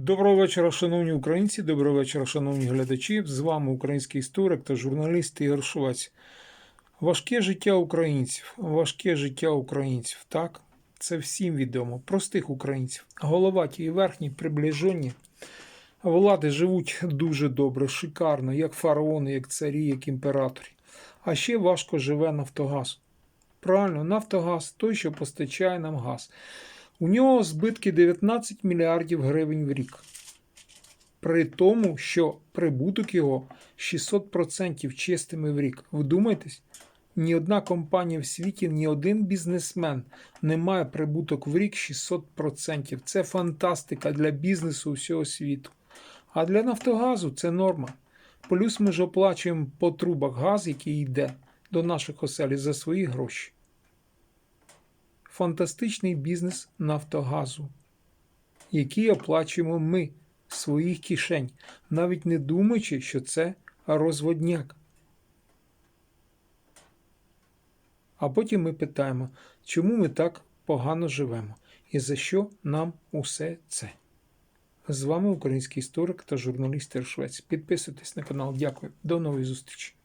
Доброго вечора, шановні українці, доброго вечора, шановні глядачі. З вами український історик та журналіст Ігор Швець. Важке життя українців, важке життя українців, так? Це всім відомо, простих українців. Головаті і верхні, приближені. Влади живуть дуже добре, шикарно, як фараони, як царі, як імператорі. А ще важко живе Нафтогаз. Правильно, Нафтогаз той, що постачає нам газ. У нього збитки 19 мільярдів гривень в рік. При тому, що прибуток його 600% чистими в рік. Вдумайтесь, ні одна компанія в світі, ні один бізнесмен не має прибуток в рік 600%. Це фантастика для бізнесу всього світу. А для Нафтогазу це норма. Плюс ми ж оплачуємо по трубах газ, який йде до наших оселі за свої гроші фантастичний бізнес Нафтогазу, який оплачуємо ми з своїх кишень, навіть не думаючи, що це розводняк. А потім ми питаємо, чому ми так погано живемо і за що нам усе це. З вами український історик та журналіст Ір Швець. Підписуйтесь на канал. Дякую. До нової зустрічі.